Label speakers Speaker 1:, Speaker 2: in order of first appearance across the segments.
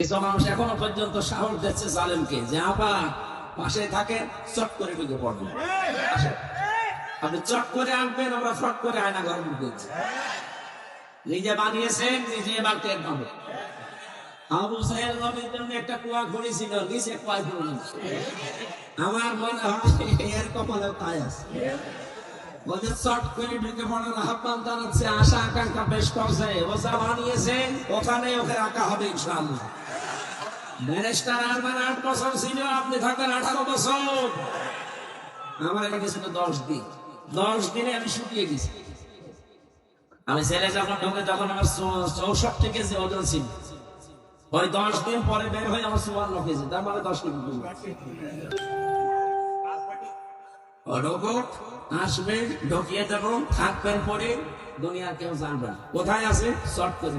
Speaker 1: কিছু মানুষ এখনও পর্যন্ত সাহস দিচ্ছে জালেমকে, যে আপা পাশে থাকে, চট করে ঢুকে আসেন। আপনি চট করে আনবেন, আমরা ফট করে আয়না ঘর ঢুকেছি নিজে বানিয়েছেন, নিজে আবু সাহেব জন্য একটা কুয়া ঘুরেছিল নিচে কুয়া আমার মনে হয় এর কপালে তাই আছে। ওদের চট করে ঢুকে পড়ার আহ্বান জানাচ্ছে আশা আকাঙ্ক্ষা বেশ করছে। ও যা বানিয়েছেন ওখানে ওকে রাখা হবে ইনশাআল্লাহ। ব্যারিস্টার আর মানে আট বছর ছিল, আপনি থাকবেন আঠারো বছর। আমার এখানে ছিল দশ দিন। দশ দিনে আমি শুকিয়ে গেছি। আমি ছেলে যখন ঢোকে, তখন আমার চৌষট্টি কেজি ওজন ছিল। ওই দশ দিন পরে বের হয়ে আমার চুয়ান্ন কেজি। তার মানে দশ কেজি গেছে। ও ঢুকিয়ে দেবো থাকবেন পরে, দুনিয়ার কেউ জানবে কোথায় আছে? শর্ট করে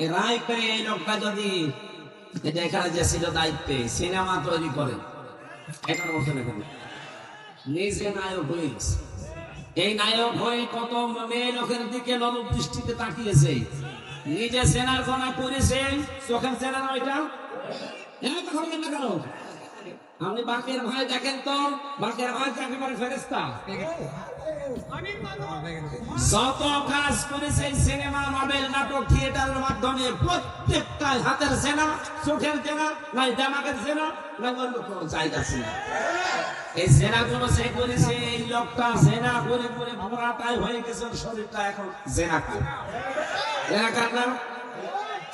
Speaker 1: রায় নায়ক হয়েছে। এই নায়ক হয়ে কত মেয়ে লোকের দিকে নরম দৃষ্টিতে তাকিয়েছে। নিজে সেনার গণা করেছে চোখের সেনা না ওইটা কেন? আপনি বাকের ভাই দেখেন তো? বাকের ভাই কাকে বলে ফেরেস্তা যত কাজ করেছে সিনেমা নভেল নাটক, থিয়েটারের মাধ্যমে প্রত্যেকটা হাতের সেনা, চোখের সেনা, নাই দামাকের সেনা না অন্য কোনো জায়গা ছিল এই সেনা গুলো সে করেছে, এই লোকটা সেনা করে করে ভরাটাই হয়ে গেছে, শরীরটা এখন জেনা করে। জেনা কার না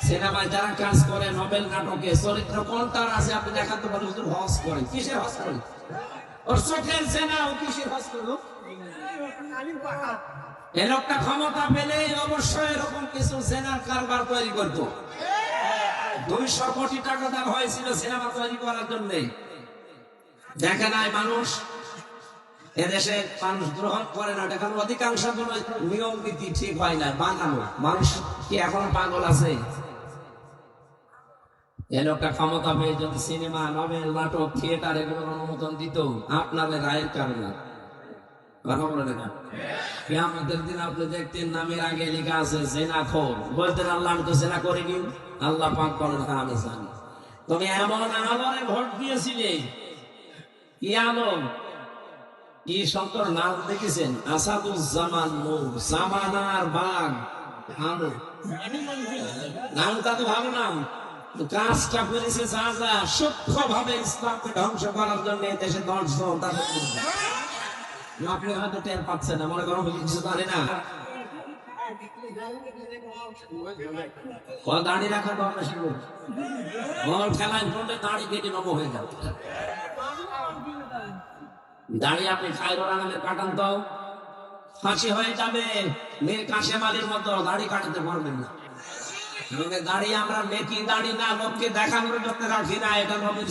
Speaker 1: সিনেমায় যারা কাজ করে, নোবেল নাটকে, চরিত্র কোনটার আছে আপনি দেখাতে পারেন শুধু হস করে কিসের হস করে ওর সেনা ও এ লোকটা ক্ষমতা পেলে অবশ্যই এরকম কিছু সেনার কারবার তৈরি দুইশো কোটি টাকা দেওয়া হয়েছিল সিনেমা তৈরি করার জন্য। দেখে নাই মানুষ। এদেশে মানুষ গ্রহণ করে না। দেখানো অধিকাংশ কোনো নিয়ম নীতি ঠিক হয় না, বানানো। মানুষ কি এখন পাগল আছে? এ লোকটা ক্ষমতা পেয়ে যদি সিনেমা, নভেল, নাটক, থিয়েটার এগুলোর অনুমোদন দিত, আপনাদের রায়ের কারণে। শঙ্কর নাম দেখেছেন? আসাদুজ্জামান নূর নামটা তো ভালো নাম। কাজটা করেছে যা সূক্ষ্ম ভাবে ইসলামকে ধ্বংস করার জন্য দেশে দর্শন। আপনি হয়তো টের পাচ্ছেন না, মনে করো কিছু জানি না। কাটান তো। ফাঁসি হয়ে যাবে, মেয়ে কাশে মালির মতো দাড়ি কাটাতে পারবেন না। নইলে দাড়ি আমরা মেকি দাড়ি না, লোককে দেখানোর জন্য রাখি না এটা নবীর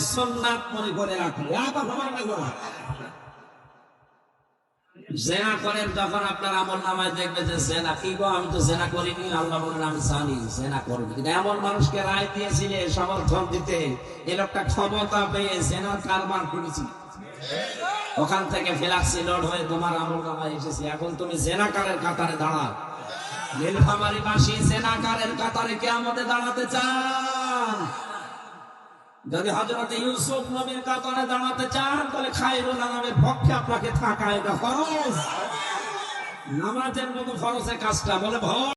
Speaker 1: মনে করে। জেনা করেন তখন আপনার আমল নামায় দেখবে যে জেনা, কি গো, আমি তো জেনা করিনি, আল্লাহ বলেন আমি জানি, জেনা করিনি। কিন্তু এমন মানুষকে রায় দিয়েছিলে সমর্থন দিতে, এ লোকটা ক্ষমতা পেয়ে জেনার কারবার করেছি। ওখান থেকে ফেলাক্সি লোড হয়ে তোমার আমল নামায় এসেছি। এখন তুমি জেনাকারের কাতারে দাঁড়াও। নীলফামারি সেনাকারের কাতারে কে আমাদের দাঁড়াতে চান। যদি হজরত ইউসুফ নবীর কাতারে দাঁড়াতে চান, তাহলে খাইরুল আলমের পক্ষে আপনাকে থাকা এটা খরচ নামাজের মতো খরচের কাজটা বলে ভয়।